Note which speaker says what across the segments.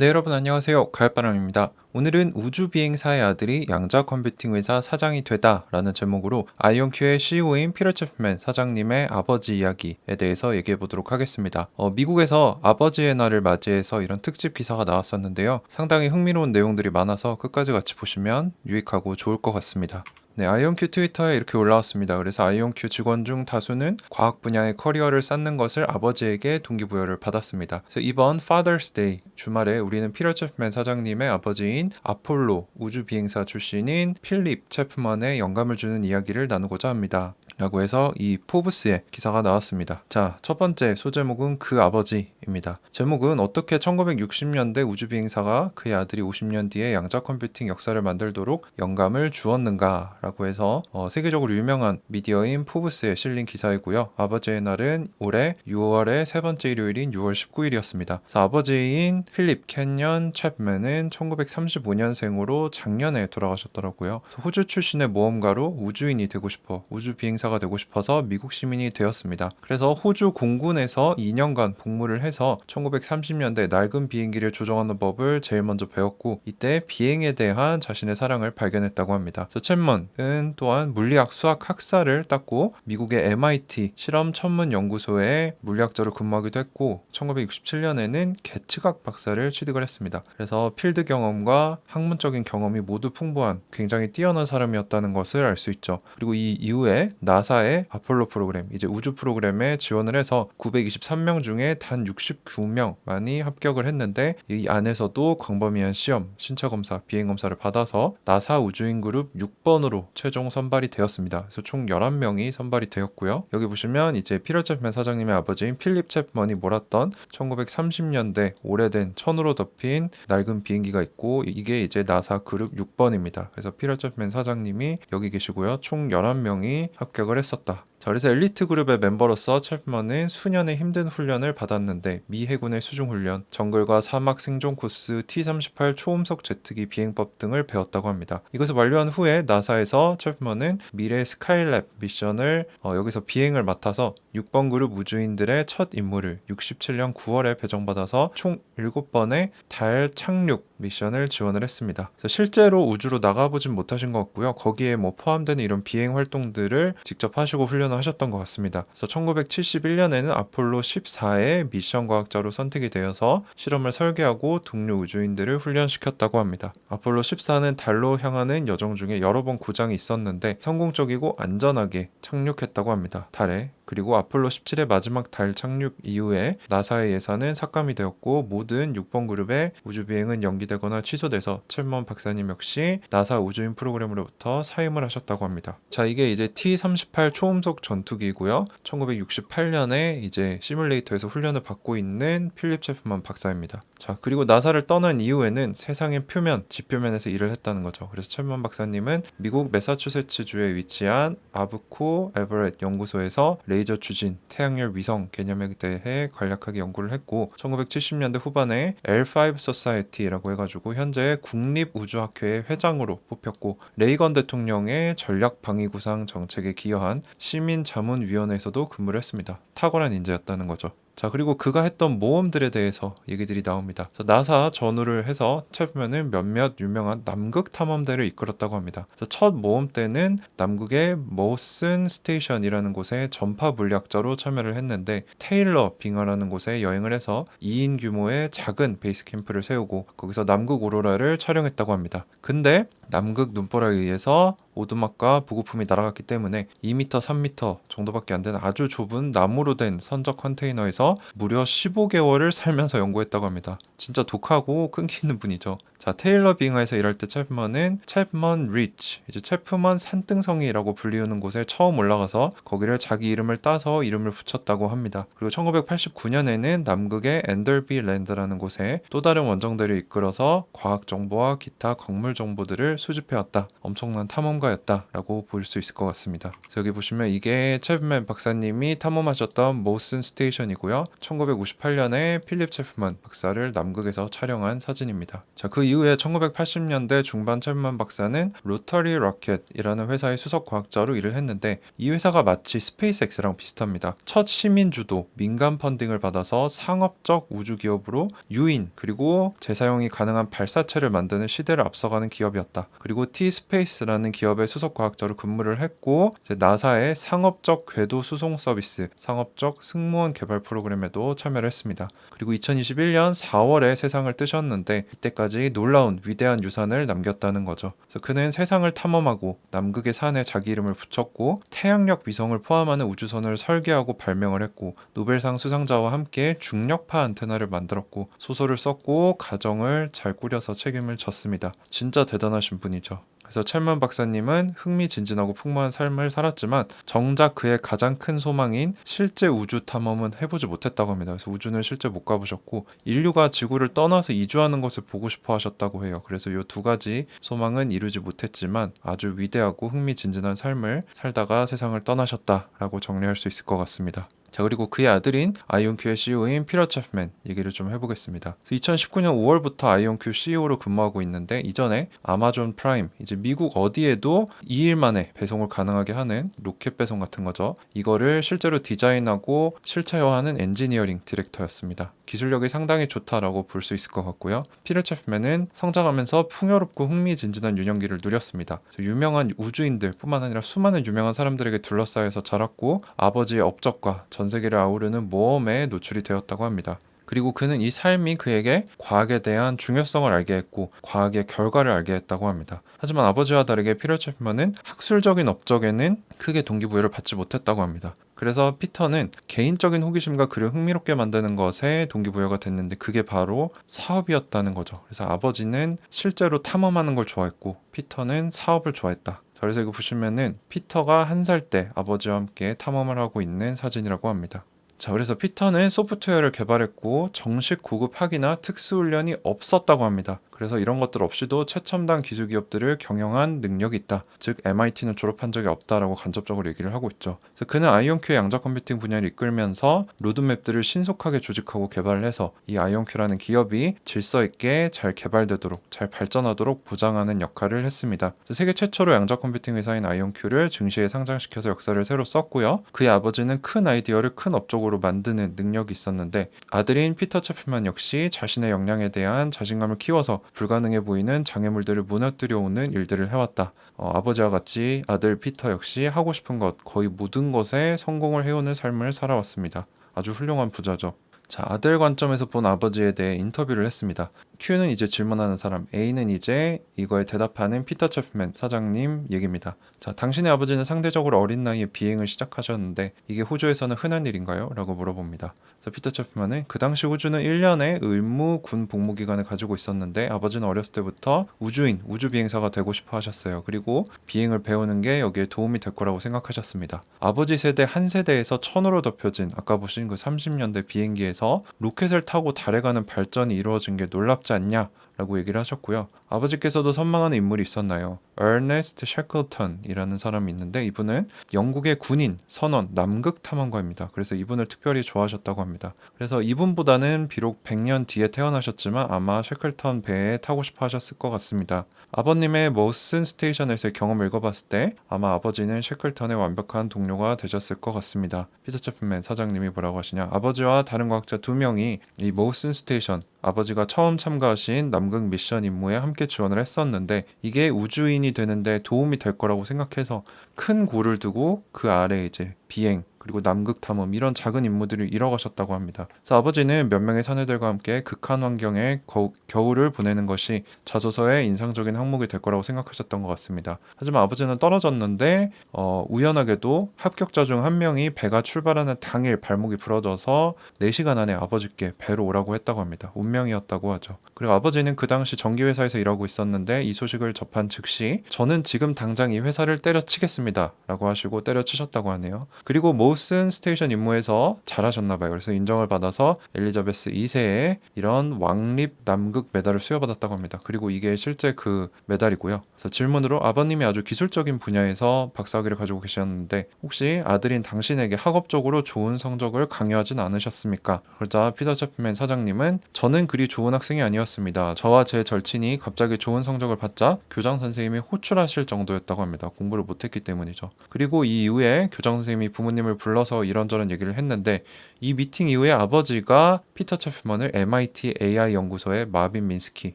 Speaker 1: 네, 여러분 안녕하세요. 가을바람입니다. 오늘은 우주비행사의 아들이 양자 컴퓨팅 회사 사장이 되다 라는 제목으로 아이온큐의 CEO인 피터 체프맨 사장님의 아버지 이야기에 대해서 얘기해 보도록 하겠습니다. 어, 미국에서 아버지의 날을 맞이해서 이런 특집 기사가 나왔었는데요. 상당히 흥미로운 내용들이 많아서 끝까지 같이 보시면 유익하고 좋을 것 같습니다. 네, 아이온큐 트위터에 이렇게 올라왔습니다. 그래서 아이온큐 직원 중 다수는 과학 분야의 커리어를 쌓는 것을 아버지에게 동기부여를 받았습니다. 그래서 이번 Father's Day 주말에 우리는 피터 체프맨 사장님의 아버지인 아폴로 우주 비행사 출신인 필립 체프먼의 영감을 주는 이야기를 나누고자 합니다. 라고 해서 이 포브스의 기사가 나왔습니다. 자, 첫 번째 소제목은 그 아버지입니다. 제목은 어떻게 1960년대 우주비행사가 그의 아들이 50년 뒤에 양자 컴퓨팅 역사를 만들도록 영감을 주었는가 라고 해서 어, 세계적으로 유명한 미디어인 포브스에 실린 기사이고요. 아버지의 날은 올해 6월의 세 번째 일요일인 6월 19일이었습니다. 그래서 아버지인 필립 캔년 챕맨은 1935년생으로 작년에 돌아가셨더라고요. 호주 출신의 모험가로 우주인이 되고 싶어 우주 비행사 가 되고 싶어서 미국 시민이 되었습니다. 그래서 호주 공군에서 2년간 복무를 해서 1930년대 낡은 비행기를 조정하는 법을 제일 먼저 배웠고 이때 비행에 대한 자신의 사랑을 발견했다고 합니다. 그래서 챗먼은 또한 물리학 수학 학사를 땄고 미국의 MIT 실험 천문 연구소에 물리학자로 근무하기도 했고 1967년에는 계측학 박사를 취득을 했습니다. 그래서 필드 경험과 학문적인 경험이 모두 풍부한 굉장히 뛰어난 사람이었다는 것을 알 수 있죠. 그리고 이 이후에 나사의 아폴로 프로그램, 이제 우주 프로그램에 지원을 해서 923명 중에 단 69명만이 합격을 했는데 이 안에서도 광범위한 시험, 신체 검사, 비행 검사를 받아서 나사 우주인 그룹 6번으로 최종 선발이 되었습니다. 그래서 총 11명이 선발이 되었고요. 여기 보시면 이제 피터 챕맨 사장님의 아버지인 필립 챕먼이 몰았던 1930년대 오래된 천으로 덮인 낡은 비행기가 있고 이게 이제 나사 그룹 6번입니다. 그래서 피터 챕맨 사장님이 여기 계시고요. 총 11명이 합격 을 했었다. 자, 그래서 엘리트 그룹의 멤버로서 챕먼은 수년의 힘든 훈련을 받았는데 미 해군의 수중 훈련, 정글과 사막 생존 코스 T-38 초음속 제트기 비행법 등을 배웠다고 합니다. 이것을 완료한 후에 나사에서 챕먼은 미래 스카이랩 미션을 어, 여기서 비행을 맡아서 6번 그룹 우주인들의 첫 임무를 67년 9월에 배정받아서 총 7번의 달 착륙 미션을 지원을 했습니다. 실제로 우주로 나가보진 못하신 것 같고요. 거기에 뭐 포함되는 이런 비행 활동들을 직접 하시고 훈련 을 하셨던 것 같습니다. 그래서 1971년에는 아폴로 14의 미션 과학자로 선택이 되어서 실험을 설계하고 동료 우주인들을 훈련시켰다고 합니다. 아폴로 14는 달로 향하는 여정 중에 여러 번 고장이 있었는데 성공적이고 안전하게 착륙했다고 합니다. 달에 그리고 아폴로 17의 마지막 달 착륙 이후에 나사의 예산은 삭감이 되었고 모든 6번 그룹의 우주 비행은 연기되거나 취소돼서 첼먼 박사님 역시 나사 우주인 프로그램으로부터 사임을 하셨다고 합니다. 자, 이게 이제 T-38 초음속 전투기고요. 1968년에 이제 시뮬레이터에서 훈련을 받고 있는 필립 체프만 박사입니다. 자, 그리고 나사를 떠난 이후에는 세상의 표면, 지표면에서 일을 했다는 거죠. 그래서 첼먼 박사님은 미국 매사추세츠주에 위치한 아브코 에버렛 연구소에서 레이 저 추진, 태양열 위성 개념에 대해 간략하게 연구를 했고 1970년대 후반에 L5 소사이티라고 해가지고 현재 국립우주학회의 회장으로 뽑혔고 레이건 대통령의 전략 방위구상 정책에 기여한 시민자문위원회에서도 근무를 했습니다. 탁월한 인재였다는 거죠. 자 그리고 그가 했던 모험들에 대해서 얘기들이 나옵니다. 나사 전후를 해서 채보면은 몇몇 유명한 남극 탐험대를 이끌었다고 합니다. 첫 모험 때는 남극의 모슨 스테이션이라는 곳에 전파 물리학자로 참여를 했는데 테일러 빙하라는 곳에 여행을 해서 2인 규모의 작은 베이스 캠프를 세우고 거기서 남극 오로라를 촬영했다고 합니다. 근데 남극 눈보라에 의해서 오두막과 부고품이 날아갔기 때문에 2m, 3m 정도밖에 안 되는 아주 좁은 나무로 된 선적 컨테이너에서 무려 15개월을 살면서 연구했다고 합니다. 진짜 독하고 끊기는 분이죠. 자, 테일러 빙하에서 일할 때 챕먼은 챕먼 리치, 이제 챕먼 산등성이라고 불리우는 곳에 처음 올라가서 거기를 자기 이름을 따서 이름을 붙였다고 합니다. 그리고 1989년에는 남극의 엔덜비 랜드라는 곳에 또 다른 원정대를 이끌어서 과학 정보와 기타 광물 정보들을 수집해왔다. 엄청난 탐험가 결과였다라고 볼 수 있을 것 같습니다. 여기 보시면 이게 챕맨 박사님이 탐험하셨던 모슨 스테이션이고요. 1958년에 필립 챕만 박사를 남극에서 촬영한 사진입니다. 자, 그 이후에 1980년대 중반 챕만 박사는 로터리 로켓이라는 회사의 수석 과학자로 일을 했는데 이 회사가 마치 스페이스X랑 비슷합니다. 첫 시민 주도 민간 펀딩을 받아서 상업적 우주 기업으로 유인 그리고 재사용이 가능한 발사체를 만드는 시대를 앞서가는 기업이었다. 그리고 T 스페이스라는 기업 의 수석 과학자로 근무를 했고 나사의 상업적 궤도 수송 서비스, 상업적 승무원 개발 프로그램에도 참여를 했습니다. 그리고 2021년 4월에 세상을 뜨셨는데 이때까지 놀라운 위대한 유산을 남겼다는 거죠. 그래서 그는 세상을 탐험하고 남극의 산에 자기 이름을 붙였고 태양력 위성을 포함하는 우주선을 설계하고 발명을 했고 노벨상 수상자와 함께 중력파 안테나를 만들었고 소설을 썼고 가정을 잘 꾸려서 책임을 졌습니다. 진짜 대단하신 분이죠. 그래서 찰만 박사님은 흥미진진하고 풍부한 삶을 살았지만 정작 그의 가장 큰 소망인 실제 우주 탐험은 해보지 못했다고 합니다. 그래서 우주는 실제 못 가보셨고 인류가 지구를 떠나서 이주하는 것을 보고 싶어 하셨다고 해요. 그래서 이 두 가지 소망은 이루지 못했지만 아주 위대하고 흥미진진한 삶을 살다가 세상을 떠나셨다라고 정리할 수 있을 것 같습니다. 자 그리고 그의 아들인 아이온큐의 CEO인 피터 챕맨 얘기를 좀 해보겠습니다. 2019년 5월부터 아이온큐 CEO로 근무하고 있는데 이전에 아마존 프라임 이제 미국 어디에도 2일 만에 배송을 가능하게 하는 로켓 배송 같은 거죠. 이거를 실제로 디자인하고 실체화하는 엔지니어링 디렉터였습니다. 기술력이 상당히 좋다라고 볼 수 있을 것 같고요. 피터 챕맨은 성장하면서 풍요롭고 흥미진진한 유년기를 누렸습니다. 유명한 우주인들뿐만 아니라 수많은 유명한 사람들에게 둘러싸여서 자랐고 아버지의 업적과 전 세계를 아우르는 모험에 노출이 되었다고 합니다. 그리고 그는 이 삶이 그에게 과학에 대한 중요성을 알게 했고 과학의 결과를 알게 했다고 합니다. 하지만 아버지와 다르게 피터 챕만은 학술적인 업적에는 크게 동기부여를 받지 못했다고 합니다. 그래서 피터는 개인적인 호기심과 그를 흥미롭게 만드는 것에 동기부여가 됐는데 그게 바로 사업이었다는 거죠. 그래서 아버지는 실제로 탐험하는 걸 좋아했고 피터는 사업을 좋아했다. 이거 보시면은 피터가 한 살 때 아버지와 함께 탐험을 하고 있는 사진이라고 합니다. 자, 그래서 피터는 소프트웨어를 개발했고 정식 고급 학위나 특수훈련이 없었다고 합니다. 그래서 이런 것들 없이도 최첨단 기술 기업들을 경영한 능력이 있다. 즉 MIT는 졸업한 적이 없다라고 간접적으로 얘기를 하고 있죠. 그래서 그는 아이온큐의 양자 컴퓨팅 분야를 이끌면서 로드맵들을 신속하게 조직하고 개발을 해서 이 아이온큐라는 기업이 질서 있게 잘 개발되도록 잘 발전하도록 보장하는 역할을 했습니다. 세계 최초로 양자 컴퓨팅 회사인 아이온큐를 증시에 상장시켜서 역사를 새로 썼고요. 그의 아버지는 큰 아이디어를 큰 업적으로 만드는 능력이 있었는데 아들인 피터 채플만 역시 자신의 역량에 대한 자신감을 키워서 불가능해 보이는 장애물들을 무너뜨려 오는 일들을 해왔다. 어, 아버지와 같이 아들 피터 역시 하고 싶은 것 거의 모든 것에 성공을 해오는 삶을 살아왔습니다. 아주 훌륭한 부자죠. 자, 아들 관점에서 본 아버지에 대해 인터뷰를 했습니다. Q는 이제 질문하는 사람, A는 이제 이거에 대답하는 피터 챕맨 사장님 얘기입니다. 자, 당신의 아버지는 상대적으로 어린 나이에 비행을 시작하셨는데 이게 호주에서는 흔한 일인가요? 라고 물어봅니다. 그래서 피터 챕맨은 그 당시 호주는 1년에 의무 군 복무 기간을 가지고 있었는데 아버지는 어렸을 때부터 우주인, 우주 비행사가 되고 싶어 하셨어요. 그리고 비행을 배우는 게 여기에 도움이 될 거라고 생각하셨습니다. 아버지 세대 한 세대에서 천으로 덮여진 아까 보신 그 30년대 비행기에서 로켓을 타고 달에 가는 발전이 이루어진 게 놀랍지 않냐? 라고 얘기를 하셨고요. 아버지께서도 선망하는 인물이 있었나요? 에르네스트 셰클턴이라는 사람이 있는데 이분은 영국의 군인, 선원, 남극 탐험가입니다. 그래서 이분을 특별히 좋아하셨다고 합니다. 그래서 이분보다는 비록 100년 뒤에 태어나셨지만 아마 셰클턴 배에 타고 싶어 하셨을 것 같습니다. 아버님의 머슨 스테이션에서의 경험을 읽어봤을 때 아마 아버지는 셰클턴의 완벽한 동료가 되셨을 것 같습니다. 피터 채플맨 사장님이 뭐라고 하시냐? 아버지와 다른 과학자 두 명이 이 머슨 스테이션 아버지가 처음 참가하신 남극 미션 임무에 함께 지원을 했었는데 이게 우주인이 되는데 도움이 될 거라고 생각해서 큰 고를 두고 그 아래 이제 비행 그리고 남극 탐험 이런 작은 임무들을 이뤄가셨다고 합니다. 그래서 아버지는 몇 명의 사내들과 함께 극한 환경에 거, 겨울을 보내는 것이 자소서의 인상적인 항목이 될 거라고 생각하셨던 것 같습니다. 하지만 아버지는 떨어졌는데 어, 우연하게도 합격자 중 한 명이 배가 출발하는 당일 발목이 부러져서 4시간 안에 아버지께 배로 오라고 했다고 합니다. 운명이었다고 하죠. 그리고 아버지는 그 당시 전기회사에서 일하고 있었는데 이 소식을 접한 즉시 저는 지금 당장 이 회사를 때려치겠습니다. 라고 하시고 때려치셨다고 하네요. 그리고 도슨 스테이션 임무에서 잘하셨나봐요. 그래서 인정을 받아서 엘리자베스 2세의 이런 왕립 남극 메달을 수여받았다고 합니다. 그리고 이게 실제 그 메달이고요. 그래서 질문으로 아버님이 아주 기술적인 분야에서 박사학위를 가지고 계셨는데 혹시 아들인 당신에게 학업적으로 좋은 성적을 강요하진 않으셨습니까? 그러자 피터 채프맨 사장님은 저는 그리 좋은 학생이 아니었습니다. 저와 제 절친이 갑자기 좋은 성적을 받자 교장 선생님이 호출하실 정도였다고 합니다. 공부를 못했기 때문이죠. 그리고 이 이후에 교장 선생님이 부모님을 불러서 이런저런 얘기를 했는데 이 미팅 이후에 아버지가 피터 채프먼을 MIT AI 연구소의 마빈 민스키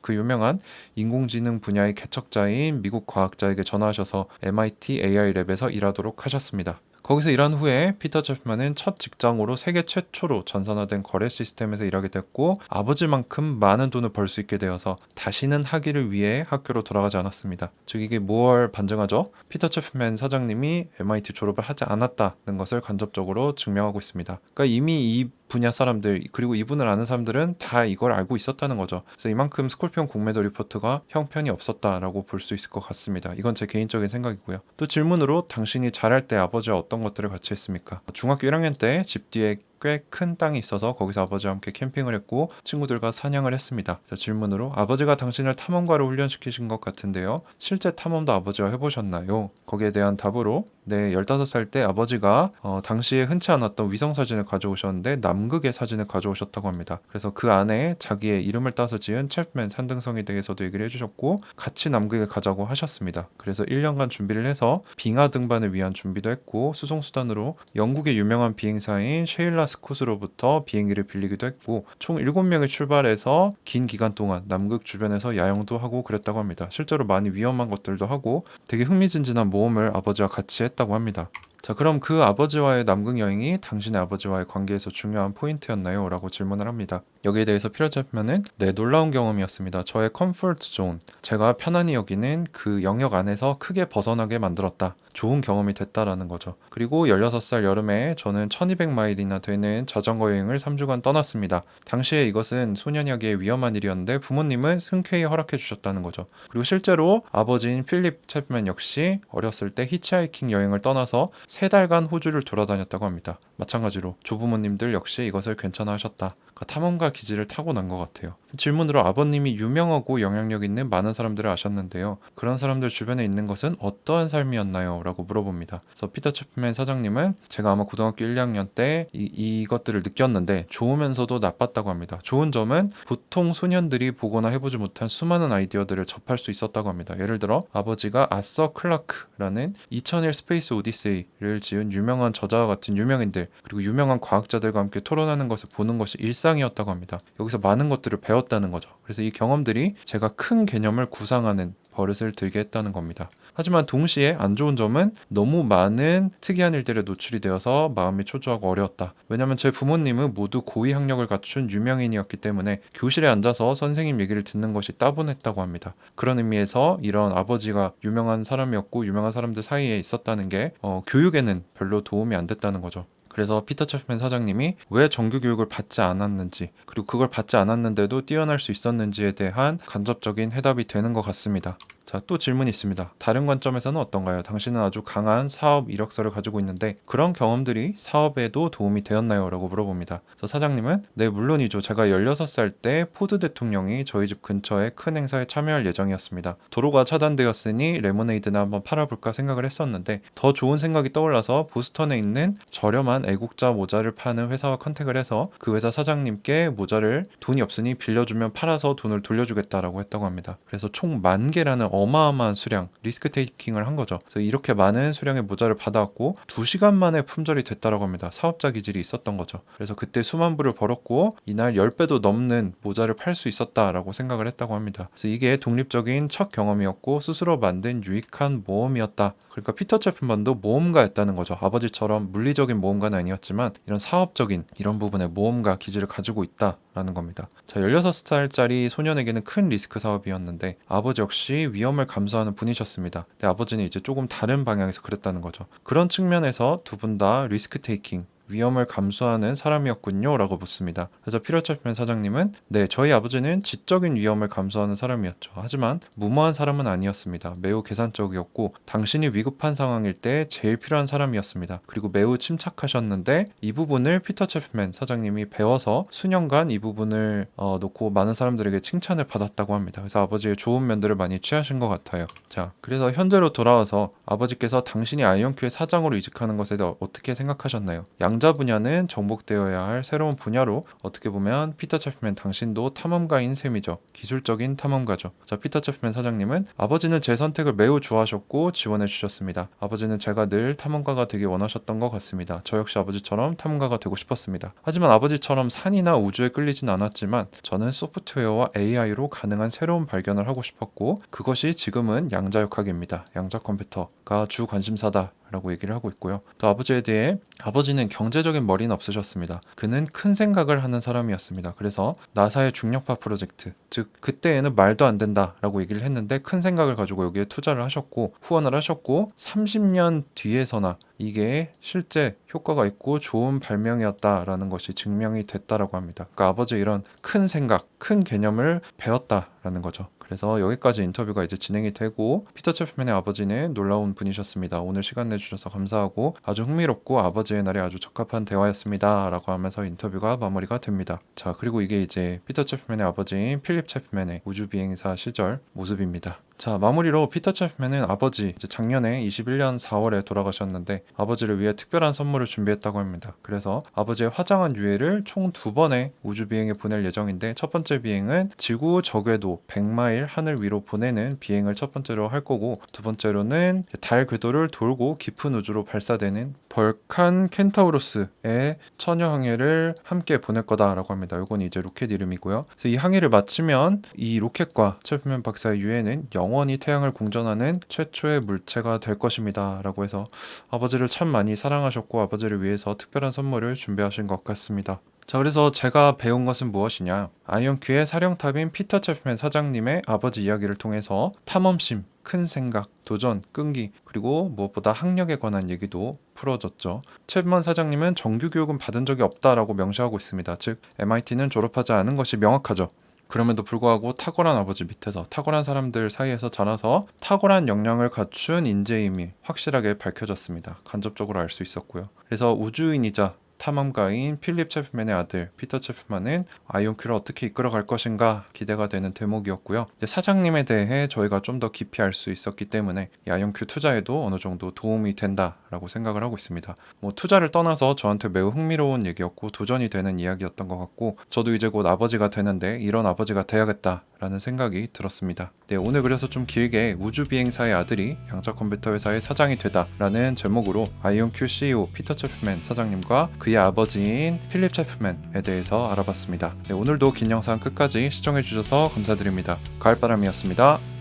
Speaker 1: 그 유명한 인공지능 분야의 개척자인 미국 과학자에게 전화하셔서 MIT AI 랩에서 일하도록 하셨습니다. 거기서 일한 후에 피터 채프먼은 첫 직장으로 세계 최초로 전산화된 거래 시스템에서 일하게 됐고 아버지만큼 많은 돈을 벌 수 있게 되어서 다시는 학위를 위해 학교로 돌아가지 않았습니다. 즉 이게 뭘 반증하죠? 피터 채프맨 사장님이 MIT 졸업을 하지 않았다는 것을 간접적으로 증명하고 있습니다. 그러니까 이미 이 분야 사람들 그리고 이분을 아는 사람들은 다 이걸 알고 있었다는 거죠. 그래서 이만큼 스콜피온 공매도 리포트가 형편이 없었다라고 볼 수 있을 것 같습니다. 이건 제 개인적인 생각이고요. 또 질문으로 당신이 잘할 때 아버지와 어떤 것들을 같이 했습니까? 중학교 1학년 때 집 뒤에 꽤 큰 땅이 있어서 거기서 아버지와 함께 캠핑을 했고 친구들과 사냥을 했습니다. 질문으로 아버지가 당신을 탐험가로 훈련시키신 것 같은데요. 실제 탐험도 아버지와 해보셨나요? 거기에 대한 답으로 네, 15살 때 아버지가 어, 당시에 흔치 않았던 위성 사진을 가져오셨는데 남극의 사진을 가져오셨다고 합니다. 그래서 그 안에 자기의 이름을 따서 지은 챕맨 산등성에 대해서도 얘기를 해주셨고 같이 남극에 가자고 하셨습니다. 그래서 1년간 준비를 해서 빙하 등반을 위한 준비도 했고 수송 수단으로 영국의 유명한 비행사인 셰일라 스콧으로부터 비행기를 빌리기도 했고 총 7명이 출발해서 긴 기간 동안 남극 주변에서 야영도 하고 그랬다고 합니다. 실제로 많이 위험한 것들도 하고 되게 흥미진진한 모험을 아버지와 같이 했다고 합니다. 자, 그럼 그 아버지와의 남극 여행이 당신의 아버지와의 관계에서 중요한 포인트였나요? 라고 질문을 합니다. 여기에 대해서 피러제프면은 네, 놀라운 경험이었습니다. 저의 컴포트 존, 제가 편안히 여기는 그 영역 안에서 크게 벗어나게 만들었다. 좋은 경험이 됐다라는 거죠. 그리고 16살 여름에 저는 1200마일이나 되는 자전거 여행을 3주간 떠났습니다. 당시에 이것은 소년이하기에 위험한 일이었는데 부모님은 흔쾌히 허락해 주셨다는 거죠. 그리고 실제로 아버지인 필립 챕맨 역시 어렸을 때 히치하이킹 여행을 떠나서 세 달간 호주를 돌아다녔다고 합니다. 마찬가지로 조부모님들 역시 이것을 괜찮아 하셨다. 그러니까 탐험가 기질을 타고난 것 같아요. 질문으로 아버님이 유명하고 영향력 있는 많은 사람들을 아셨는데요. 그런 사람들 주변에 있는 것은 어떠한 삶이었나요? 라고 물어봅니다. 그래서 피터 채프맨 사장님은 제가 아마 고등학교 1, 2학년 때 이, 이것들을 느꼈는데 좋으면서도 나빴다고 합니다. 좋은 점은 보통 소년들이 보거나 해보지 못한 수많은 아이디어들을 접할 수 있었다고 합니다. 예를 들어 아버지가 아서 클라크라는 2001 스페이스 오디세이를 지은 유명한 저자와 같은 유명인들 그리고 유명한 과학자들과 함께 토론하는 것을 보는 것이 일상 이었다고 합니다. 여기서 많은 것들을 배웠다는 거죠. 그래서 이 경험들이 제가 큰 개념을 구상하는 버릇을 들게 했다는 겁니다. 하지만 동시에 안 좋은 점은 너무 많은 특이한 일들에 노출이 되어서 마음이 초조하고 어려웠다. 왜냐하면 제 부모님은 모두 고위 학력을 갖춘 유명인이었기 때문에 교실에 앉아서 선생님 얘기를 듣는 것이 따분했다고 합니다. 그런 의미에서 이런 아버지가 유명한 사람이었고 유명한 사람들 사이에 있었다는 게 어, 교육에는 별로 도움이 안 됐다는 거죠. 그래서 피터 채프맨 사장님이 왜 정규 교육을 받지 않았는지 그리고 그걸 받지 않았는데도 뛰어날 수 있었는지에 대한 간접적인 해답이 되는 것 같습니다. 자, 또 질문이 있습니다. 다른 관점에서는 어떤가요? 당신은 아주 강한 사업 이력서를 가지고 있는데 그런 경험들이 사업에도 도움이 되었나요? 라고 물어봅니다. 그래서 사장님은 네, 물론이죠. 제가 16살 때 포드 대통령이 저희 집 근처에 큰 행사에 참여할 예정이었습니다. 도로가 차단되었으니 레모네이드나 한번 팔아볼까 생각을 했었는데 더 좋은 생각이 떠올라서 보스턴에 있는 저렴한 애국자 모자를 파는 회사와 컨택을 해서 그 회사 사장님께 모자를 돈이 없으니 빌려주면 팔아서 돈을 돌려주겠다라고 했다고 합니다. 그래서 총 만 개라는 어 마어마한 수량 리스크 테이킹을 한 거죠. 그래서 이렇게 많은 수량의 모자를 받아왔고 2시간 만에 품절이 됐다라고 합니다. 사업자 기질이 있었던 거죠. 그래서 그때 수만 불을 벌었고 이날 10배도 넘는 모자를 팔 수 있었다라고 생각을 했다고 합니다. 그래서 이게 독립적인 첫 경험이었고 스스로 만든 유익한 모험이었다. 그러니까 피터 채플만도 모험가였다는 거죠. 아버지처럼 물리적인 모험가는 아니었지만 이런 사업적인 이런 부분의 모험가 기질을 가지고 있다 라는 겁니다. 자, 16살짜리 소년에게는 큰 리스크 사업이었는데 아버지 역시 위험 을 감수하는 분이셨습니다. 근데 아버지는 이제 조금 다른 방향에서 그랬다는 거죠. 그런 측면에서 두 분 다 리스크 테이킹 위험을 감수하는 사람이었군요 라고 묻습니다. 그래서 챕맨 사장님은 네 저희 아버지는 지적인 위험을 감수하는 사람이었죠. 하지만 무모한 사람은 아니었습니다. 매우 계산적이었고 당신이 위급한 상황일 때 제일 필요한 사람이었습니다. 그리고 매우 침착하셨는데 이 부분을 피터 챕맨 사장님이 배워서 수년간 이 부분을 어, 놓고 많은 사람들에게 칭찬을 받았다고 합니다. 그래서 아버지의 좋은 면들을 많이 취하신 것 같아요. 자, 그래서 현재로 돌아와서 아버지께서 당신이 아이언큐의 사장으로 이직하는 것에 대해 어떻게 생각하셨나요? 양자 분야는 정복되어야 할 새로운 분야로 어떻게 보면 피터 챕맨 당신도 탐험가인 셈이죠. 기술적인 탐험가죠. 자, 피터 챕맨 사장님은 아버지는 제 선택을 매우 좋아하셨고 지원해 주셨습니다. 아버지는 제가 늘 탐험가가 되기 원하셨던 것 같습니다. 저 역시 아버지처럼 탐험가가 되고 싶었습니다. 하지만 아버지처럼 산이나 우주에 끌리진 않았지만 저는 소프트웨어와 AI로 가능한 새로운 발견을 하고 싶었고 그것이 지금은 양자 역학입니다. 양자 컴퓨터가 주 관심사다. 라고 얘기를 하고 있고요. 또 아버지에 대해 아버지는 경제적인 머리는 없으셨습니다. 그는 큰 생각을 하는 사람이었습니다. 그래서 나사의 중력파 프로젝트, 즉 그때에는 말도 안 된다라고 얘기를 했는데 큰 생각을 가지고 여기에 투자를 하셨고 후원을 하셨고 30년 뒤에서나 이게 실제 효과가 있고 좋은 발명이었다라는 것이 증명이 됐다라고 합니다. 그러니까 아버지 이런 큰 생각, 큰 개념을 배웠다라는 거죠. 그래서 여기까지 인터뷰가 이제 진행이 되고 피터 챕맨의 아버지는 놀라운 분이셨습니다. 오늘 시간 내주셔서 감사하고 아주 흥미롭고 아버지의 날에 아주 적합한 대화였습니다 라고 하면서 인터뷰가 마무리가 됩니다. 자 그리고 이게 이제 피터 챕맨의 아버지인 필립 챕맨의 우주 비행사 시절 모습입니다. 자 마무리로 피터 챕맨은 아버지 이제 작년에 21년 4월에 돌아가셨는데 아버지를 위해 특별한 선물을 준비했다고 합니다. 그래서 아버지의 화장한 유해를 총 두 번의 우주 비행에 보낼 예정인데 첫 번째 비행은 지구 적궤도 100마일 하늘 위로 보내는 비행을 첫 번째로 할 거고 두 번째로는 달 궤도를 돌고 깊은 우주로 발사되는 벌칸 켄타우로스의 처녀 항해를 함께 보낼 거다라고 합니다. 이건 이제 로켓 이름이고요. 그래서 이 항해를 마치면 이 로켓과 챕맨 박사의 유해는 영원히 태양을 공전하는 최초의 물체가 될 것입니다라고 해서 아버지를 참 많이 사랑하셨고 아버지를 위해서 특별한 선물을 준비하신 것 같습니다. 자, 그래서 제가 배운 것은 무엇이냐? 아이언큐의 사령탑인 피터 챕맨 사장님의 아버지 이야기를 통해서 탐험심, 큰 생각, 도전, 끈기, 그리고 무엇보다 학력에 관한 얘기도 풀어졌죠. 챕먼 사장님은 정규 교육은 받은 적이 없다라고 명시하고 있습니다. 즉, MIT는 졸업하지 않은 것이 명확하죠. 그럼에도 불구하고 탁월한 아버지 밑에서 탁월한 사람들 사이에서 자라서 탁월한 역량을 갖춘 인재임이 확실하게 밝혀졌습니다. 간접적으로 알 수 있었고요. 그래서 우주인이자 탐험가인 필립 챕맨의 아들 피터 챕맨은 아이온큐를 어떻게 이끌어갈 것인가 기대가 되는 대목이었고요. 사장님에 대해 저희가 좀 더 깊이 알 수 있었기 때문에 이 아이온큐 투자에도 어느 정도 도움이 된다라고 생각을 하고 있습니다. 뭐 투자를 떠나서 저한테 매우 흥미로운 얘기였고 도전이 되는 이야기였던 것 같고 저도 이제 곧 아버지가 되는데 이런 아버지가 돼야겠다. 라는 생각이 들었습니다. 네, 오늘 그래서 좀 길게 우주 비행사의 아들이 양자 컴퓨터 회사의 사장이 되다 라는 제목으로 아이온큐 CEO 피터 챕맨 사장님과 그의 아버지인 필립 챕맨에 대해서 알아봤습니다. 네, 오늘도 긴 영상 끝까지 시청해 주셔서 감사드립니다. 가을바람이었습니다.